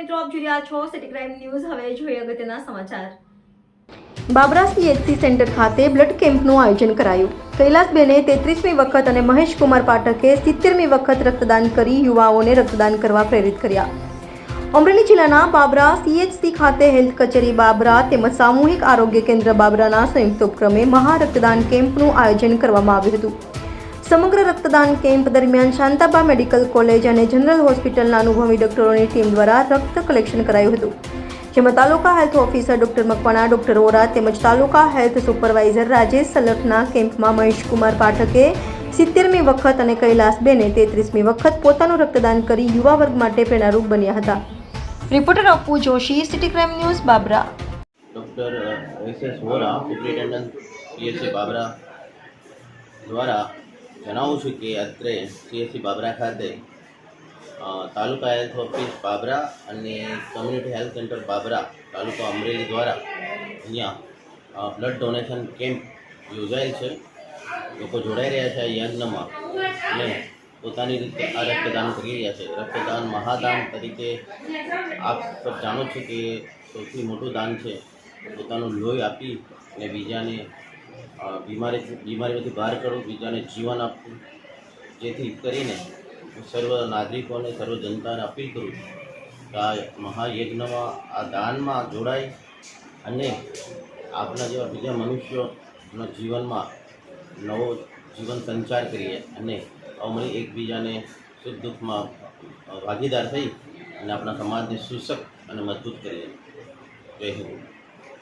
આપ જોઈ રહ્યા છો સિટી ક્રાઇમ ન્યૂઝ હવે જોઈએ અગત્યના સમાચાર. બાબરા સીએચસી સેન્ટર ખાતે બ્લડ કેમ્પનું આયોજન કરાયું. કૈલાસબેને તેત્રીસમી વખત અને મહેશકુમાર પાઠકે સિત્તેરમી વખત રક્તદાન કરી યુવાઓને રક્તદાન કરવા પ્રેરિત કર્યા. અમરેલી જિલ્લાના બાબરા સીએચસી ખાતે હેલ્થ કચેરી બાબરા તેમજ સામૂહિક આરોગ્ય કેન્દ્ર બાબરાના સંયુક્ત ઉપક્રમે મહા રક્તદાન કેમ્પનું આયોજન કરવામાં આવ્યું હતું. સમગ્ર રક્તદાન કેમ્પ દરમિયાન શાંતાબા મેડિકલ કોલેજ અને જનરલ હોસ્પિટલના અનુભવી ડોક્ટરોની ટીમ દ્વારા રક્ત કલેક્શન કરાયું હતું. જેમાં taluka health officer doctor Makwana, doctor Ora તેમજ તાલુકા હેલ્થ સુપરવાઇઝર રાજેશ સલખના કેમ્પમાં મહેશકુમાર પાઠકે સિત્તેરમી વખત અને કૈલાસબેને તેત્રીસમી વખત પોતાનું રક્તદાન કરી યુવા વર્ગ માટે પ્રેરણારૂપ બન્યા હતા. Reporter Apu Joshi, city crime news, Babra. Doctor, S S Vora, superintendent CSC Babra દ્વારા જણાવું છું કે અત્રે સીએસસી બાબરા ખાતે તાલુકા હેલ્થ ઓફિસ બાબરા અને community health centre Babra, taluka Amreli દ્વારા અહીંયા બ્લડ ડોનેશન કેમ્પ યોજાયેલ છે. લોકો જોડાઈ રહ્યા છે આ યજ્ઞમાં. અને પોતાની રીતે આ રક્તદાન કરી રહ્યા છે. રક્તદાન મહાદાન તરીકે આપ સબ જાણો છો કે સૌથી મોટું દાન છે પોતાનું લોહી આપી અને બીજાને બીમારી બીમારીમાંથી બહાર કાઢવું બીજાને જીવન આપવું. જેથી કરીને હું સર્વ નાગરિકોને, સર્વ જનતાને અપીલ કરું છું કે આ મહાયજ્ઞમાં, આ દાનમાં જોડાય અને આપણા જેવા બીજા મનુષ્યોના જીવનમાં નવો જીવન સંચાર કરીએ અને અમરી એકબીજાને સુખ દુઃખમાં ભાગીદાર થઈ અને આપણા સમાજને સુશક્ત અને મજબૂત કરીએ. જય હિન્દ.